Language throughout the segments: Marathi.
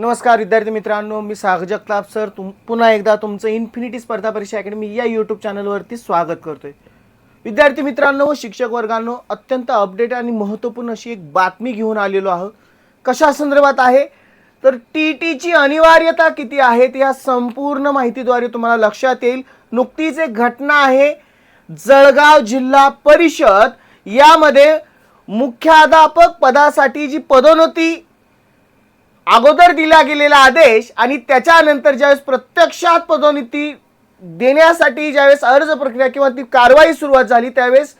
नमस्कार विद्यार्थी मित्रांनो. मी साग जगताप सर. तुम पुन्हा एकदा तुमचं इन्फिनिटी स्पर्धा परीक्षा अकॅडमी या यूट्यूब चॅनलवरती स्वागत करतोय. विद्यार्थी मित्रांनो व शिक्षक वर्गांनो अत्यंत अपडेट आणि महत्त्वपूर्ण अशी एक बातमी घेऊन आलेलो आहोत. कशा संदर्भात आहे? तर टी टीची अनिवार्यता किती आहे ते या संपूर्ण माहितीद्वारे तुम्हाला लक्षात येईल. नुकतीच एक घटना आहे जळगाव जिल्हा परिषद. यामध्ये मुख्याध्यापक पदासाठी जी पदोन्नती अगोदर दिला गेलेला आदेश आणि त्याच्यानंतर ज्यावेळेस प्रत्यक्षात पदोन्नती देण्यासाठी ज्यावेळेस अर्ज प्रक्रिया किंवा ती कारवाई सुरुवात झाली त्यावेळेस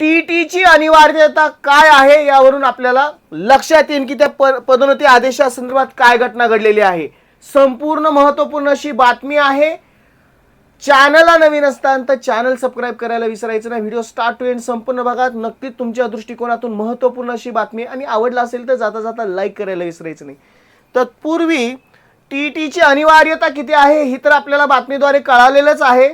टी टीची अनिवार्यता काय आहे यावरून आपल्याला लक्षात येईल की त्या प- पदोन्नती आदेशासंदर्भात काय घटना घडलेली आहे. संपूर्ण महत्त्वपूर्ण अशी बातमी आहे. चॅनलला नवीन असताना तर चॅनल सबस्क्राईब करायला विसरायचं नाही. व्हिडिओ स्टार्ट टू एंड संपूर्ण भागात नक्कीच तुमच्या दृष्टिकोनातून महत्त्वपूर्ण अशी बातमी आणि आवडला असेल तर जाता जाता लाईक करायला विसरायचं नाही. तत्पूर्वी टी टीची अनिवार्यता किती आहे ही तर आपल्याला बातमीद्वारे कळालेलंच आहे.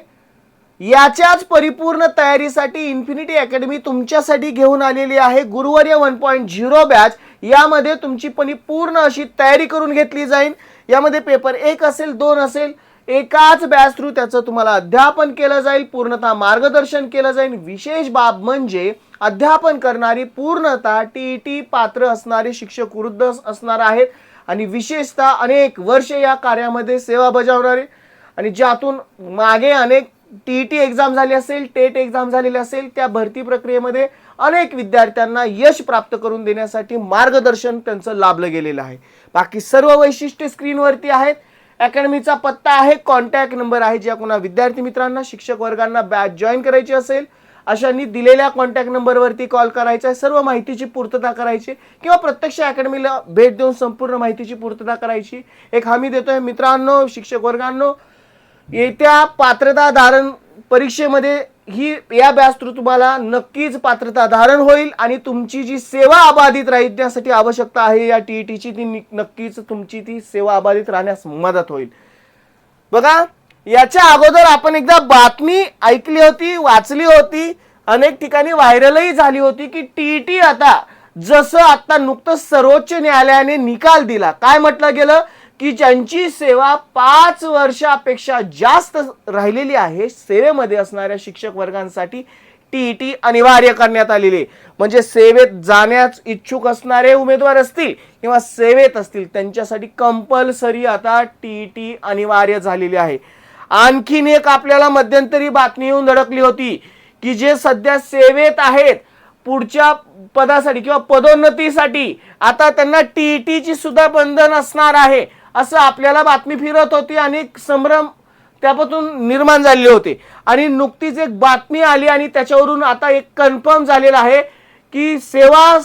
याच्याच परिपूर्ण तयारीसाठी इन्फिनिटी अकॅडमी तुमच्यासाठी घेऊन आलेली आहे. गुरुवार्य वन पॉईंट झिरो बॅच यामध्ये तुमची पण पूर्ण अशी तयारी करून घेतली जाईल. यामध्ये पेपर एक असेल दोन असेल एकाच बॅच थ्रू त्याचं तुम्हाला अध्यापन केलं जाईल पूर्णतः मार्गदर्शन केलं जाईल. विशेष बाब म्हणजे अध्यापन करणारी पूर्णतः टी टी पात्र असणारे शिक्षक वृद्ध असणार आहेत. आणि विशेषतः अनेक वर्ष या कार्यामध्ये सेवा बजावणारे. आणि ज्यातून मागे अनेक टी टी एक्झाम झाली असेल टेट एक्झाम झालेली असेल त्या भरती प्रक्रियेमध्ये अनेक विद्यार्थ्यांना यश प्राप्त करून देण्यासाठी मार्गदर्शन त्यांचं लाभलं गेलेलं आहे. बाकी सर्व वैशिष्ट्ये स्क्रीनवरती आहेत. अकॅडमीचा पत्ता आहे कॉन्टॅक्ट नंबर आहे ज्या कोणा विद्यार्थी मित्रांना शिक्षक वर्गांना बॅच जॉईन करायची असेल अशांनी दिलेल्या कॉन्टॅक्ट नंबरवरती कॉल करायचा आहे. सर्व माहितीची पूर्तता करायची किंवा प्रत्यक्ष अकॅडमीला भेट देऊन संपूर्ण माहितीची पूर्तता करायची. एक हमी देतोय मित्रांनो शिक्षक वर्गांनो येत्या पात्रता धारण परीक्षेमध्ये ही या बॅच थ्रू तुम्हाला नक्कीच पात्रता धारण होईल आणि तुमची जी सेवा अबाधित राहण्यासाठी आवश्यकता आहे या टी टीची ती नक्कीच तुमची ती सेवा अबाधित राहण्यास मदत होईल. बघा याच्या अगोदर आपण एकदा बातमी ऐकली होती वाचली होती अनेक ठिकाणी व्हायरलही झाली होती की टी टी आता जसं आता नुकतंच सर्वोच्च न्यायालयाने निकाल दिला. काय म्हटलं गेलं? की ज्यांची सेवा पाच वर्षापेक्षा जास्त राहिलेली आहे सेवेमध्ये असणाऱ्या शिक्षक वर्गांसाठी टी टी अनिवार्य करण्यात आलेली आहे. म्हणजे सेवेत जाण्यास इच्छुक असणारे उमेदवार असतील किंवा सेवेत असतील त्यांच्यासाठी कंपल्सरी आता टी टी अनिवार्य झालेली आहे आणखीन एक आपल्याला मध्यंतरी बातमी येऊन धडकली होती की जे सध्या सेवेत आहेत पुढच्या पदासाठी किंवा पदोन्नतीसाठी आता त्यांना टी ची सुद्धा बंधन असणार आहे असं आपल्याला बातमी फिरत होती आणि संभ्रम त्यापासून निर्माण झालेले होते. आणि नुकतीच एक बातमी आली आणि त्याच्यावरून आता एक कन्फर्म झालेलं आहे की सेवा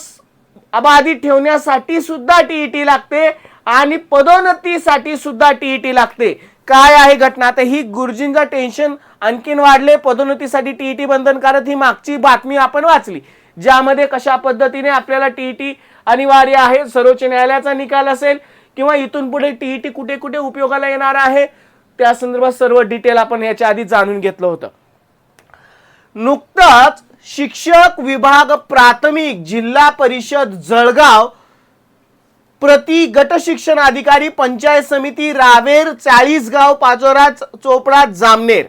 अबाधित ठेवण्यासाठी सुद्धा टीईटी लागते आणि पदोन्नतीसाठी सुद्धा टीईटी लागते. काय आहे घटना? आता ही गुरुजींचा टेन्शन आणखीन वाढले पदोन्नतीसाठी टीईटी बंधनकारक ही मागची बातमी आपण वाचली ज्यामध्ये कशा पद्धतीने आपल्याला टीईटी अनिवार्य आहे सर्वोच्च न्यायालयाचा निकाल असेल किंवा इथून पुढे टीईटी कुठे कुठे उपयोगाला येणार आहे? त्या संदर्भात सर्व डिटेल आपण याच्या आधी जाणून घेतलं होतं. नुकताच शिक्षक विभाग प्राथमिक जिल्हा परिषद जळगाव प्रति गट शिक्षण अधिकारी पंचायत समिती रावेर चाळीसगाव पाचोरा चोपडा जामनेर.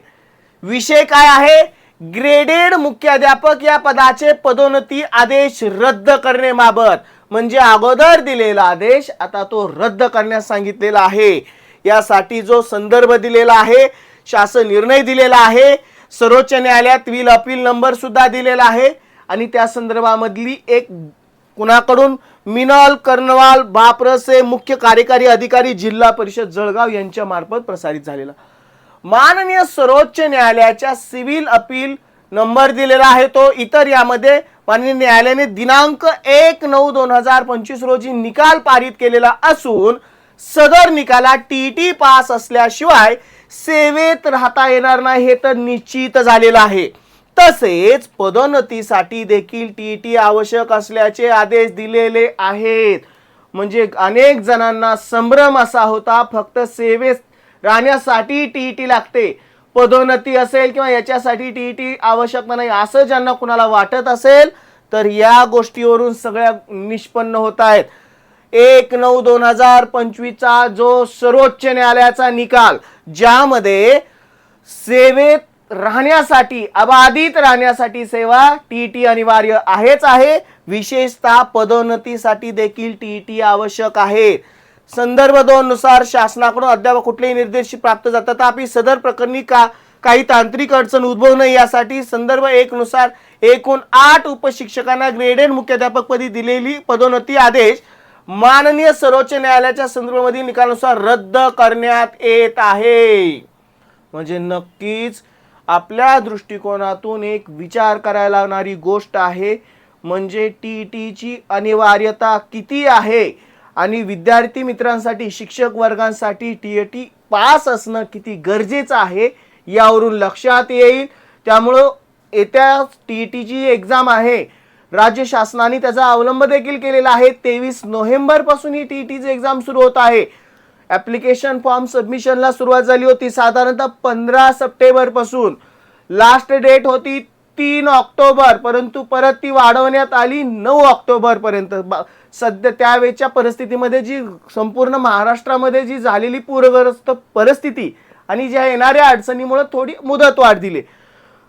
विषय काय आहे? ग्रेडेड मुख्याध्यापक या पदाचे पदोन्नती आदेश रद्द करण्याबाबत म्हणजे अगोदर दिलेला आदेश आता तो रद्द करण्यास सांगितलेला आहे. यासाठी जो संदर्भ दिलेला आहे शासन निर्णय दिलेला आहे सर्वोच्च न्यायालयात विल अपील नंबर सुद्धा दिलेला आहे आणि त्या संदर्भामधली एक कुणाकडून? मिनल कर्नवाल बापरसे मुख्य कार्यकारी अधिकारी जिल्हा परिषद जळगाव यांच्या मार्फत प्रसारित झालेला. माननीय सर्वोच्च न्यायालयाच्या सिव्हिल अपील नंबर दिलेला आहे तो. इतर यामध्ये माननीय न्यायालयाने दिनांक एक नऊ दोन हजार पंचवीस रोजी निकाल पारित केलेला असून सदर निकाला टी टी पास असल्याशिवाय सेवेत राहता येणार नाही हे तर निश्चित झालेलं आहे. तसेच पदोन्नतीसाठी देखील टी टी आवश्यक असल्याचे आदेश दिलेले आहेत. म्हणजे अनेक जणांना संभ्रम असा होता फक्त सेवेत राहण्यासाठी टी टी लागते. पदोन्नती असेल किंवा याच्यासाठी टी टी आवश्यक नाही असं ज्यांना कुणाला वाटत असेल तर या गोष्टीवरून सगळ्या निष्पन्न होत आहेत. एक नऊ दोन हजार पंचवीसचा जो सर्वोच्च न्यायालयाचा निकाल ज्यामध्ये सेवेत राहण्यासाठी अबाधित राहण्यासाठी सेवा टीटी अनिवार्य आहेच आहे. विशेषतः पदोन्नतीसाठी देखील टीटी आवश्यक आहे. संदर्भ दोन नुसार शासनाकडून अद्याप कुठलेही निर्देश प्राप्त जातात तथापि सदर प्रकरणी का काही तांत्रिक अडचण उद्भवू नये यासाठी संदर्भ एक नुसार एकूण आठ उपशिक्षकांना ग्रेडेड मुख्याध्यापकपदी दिलेली पदोन्नती आदेश माननीय सर्वोच्च न्यायालयाच्या संदर्भामधील निकालानुसार रद्द करण्यात येत आहे. म्हणजे नक्कीच आपल्या दृष्टिकोनातून एक विचार करायला लावणारी गोष्ट आहे. म्हणजे टी टीची अनिवार्यता किती आहे? आणि विद्यार्थी मित्रांसाठी शिक्षक वर्गांसाठी टी टी पास असणं किती गरजेचं आहे यावरून लक्षात येईल. त्यामुळं येत्या टी टीची एक्झाम आहे. राज्य शासनाने त्याचा अवलंब देखील केलेला आहे. तेवीस नोव्हेंबरपासून ही टी टीची एक्झाम सुरू होत आहे. ॲप्लिकेशन फॉर्म सबमिशनला सुरुवात झाली होती साधारणतः पंधरा सप्टेंबरपासून लास्ट डेट होती तीन ऑक्टोबर परंतु परत ती वाढवण्यात आली नऊ ऑक्टोबरपर्यंत सध्या त्यावेळेच्या परिस्थितीमध्ये जी संपूर्ण महाराष्ट्रामध्ये जी झालेली पूरग्रस्त परिस्थिती आणि ज्या येणाऱ्या अडचणीमुळे थोडी मुदत वाढ दिली.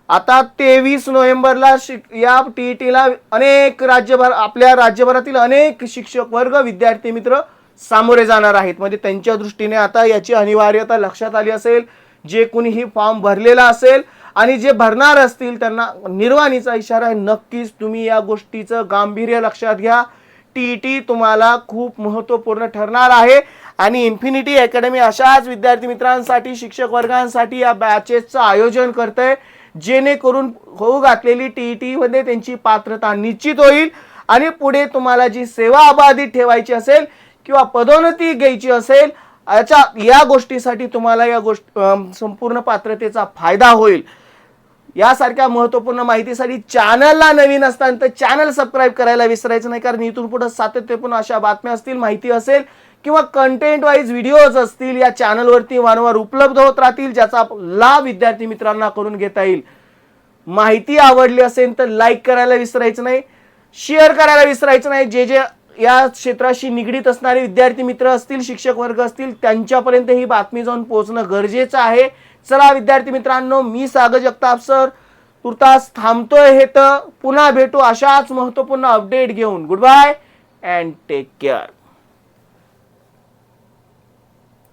आता तेवीस नोव्हेंबरला शिक या टी टीला अनेक राज्यभर आपल्या राज्यभरातील अनेक शिक्षक वर्ग विद्यार्थी मित्र सामोरे जाणार आहेत. म्हणजे त्यांच्या दृष्टीने आता याची अनिवार्यता लक्षात आली असेल. जे कुणी ही फॉर्म भरलेला असेल आणि जे भरणार असतील त्यांना निर्वाणीचा इशारा आहे. नक्कीच तुम्ही या गोष्टीचं गांभीर्य लक्षात घ्या. टी टी तुम्हाला खूप महत्त्वपूर्ण ठरणार आहे. आणि इन्फिनिटी अकॅडमी अशाच विद्यार्थी मित्रांसाठी शिक्षक वर्गांसाठी या बॅचेसचं आयोजन करतंय जेणेकरून होऊ घातलेली टी ई टीमध्ये त्यांची पात्रता निश्चित होईल. आणि पुढे तुम्हाला जी सेवा अबाधित ठेवायची असेल किंवा पदोन्नती घ्यायची असेल याच्या या गोष्टीसाठी तुम्हाला या गोष्ट संपूर्ण पात्रतेचा फायदा होईल. यासारख्या महत्त्वपूर्ण माहितीसाठी चॅनलला नवीन असताना तर चॅनल सबस्क्राईब करायला विसरायचं नाही. कारण इथून पुढे सातत्यपूर्ण अशा बातम्या असतील माहिती असेल किंवा कंटेंट वाईज व्हिडिओज असतील या चॅनलवरती वारंवार उपलब्ध होत राहतील ज्याचा लाभ विद्यार्थी मित्रांना करून घेता येईल. माहिती आवडली असेल तर लाईक करायला विसरायचं नाही. शेअर करायला विसरायचं नाही. जे जे या क्षेत्राशी निगडीत असणारे विद्यार्थी मित्र असतील शिक्षक वर्ग असतील त्यांच्यापर्यंत ही बातमी जाऊन पोहोचणं गरजेचं आहे. चला विद्यार्थी मित्रांनो मी सागर जगताप सर. तुर्तास थांबतोय हे तर. पुन्हा भेटू अशाच महत्त्वपूर्ण अपडेट घेऊन. Goodbye and take care